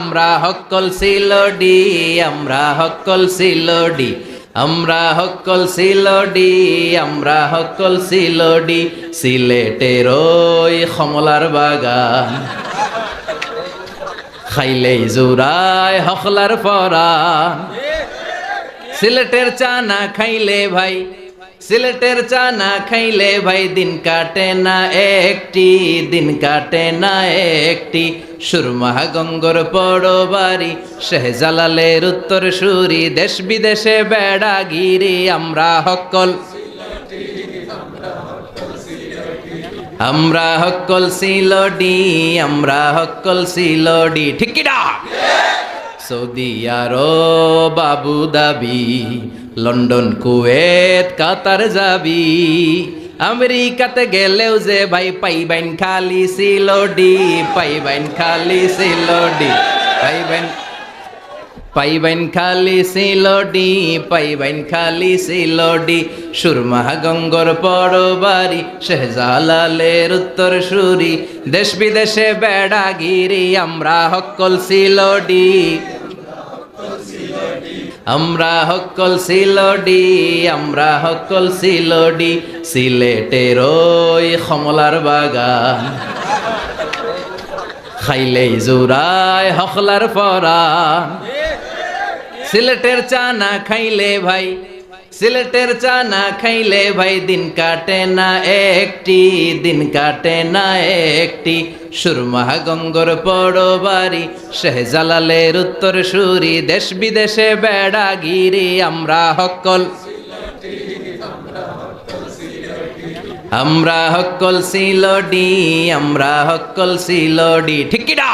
আমরা হকল সিলডি, আমরা হকল সিলডি, আমরা হকল সিলডি, আমরা হকল সিলডি, সিলেটের ওই কমলার বাগান। খাইলেই জুরায় হকলার পরান সিলেটের চা না খাইলে ভাই সিলেটের চা না খাইলে ভাই দিন কাটে না একটি, দিন কাটে না একটি। সুরমা গঙ্গর পড়ো বাড়ি, শেহজালালের উত্তর সুরি। দেশ বিদেশে বেড়া গিরি, আমরা হকল আমরা হকল সিলডি, আমরা হকল সিলডি। ঠিকিরা সৌদি আরব আবু দাবি, লন্ডন, কুয়েত, কাতার যাবি। আমেরিকাতে গেলেও যে ভাই পাইবেন খালি সিলোডি পাইবেন খালি সিলোডি পাইবেন পাইবেন খালি সিলডি পাইবেন খালি সিলডি সুরমা গঙ্গর পরবারি, শেহজালালের উত্তর সুরি দেশ বিদেশে বেড়া গিরি আমরা হকল সিলডি আমরা হকল সিলডি আমরা হকল সিলডি সিলেটের ওই কমলার বাগান। খাইলেই জুরায় হকলার পরান সিলেটের চা না খাইলে ভাই, সিলেটের চা না খাইলে ভাই, দিন কাটে না একটি, দিন কাটে না একটি। সুরমা গঙ্গর পড়ো বাড়ি, শেহজালালের উত্তর সুরি, দেশ বিদেশে বেড়া গিরি, আমরা হকল আমরা হকল সিলডি, আমরা হকল সিলডি ঠিকিরা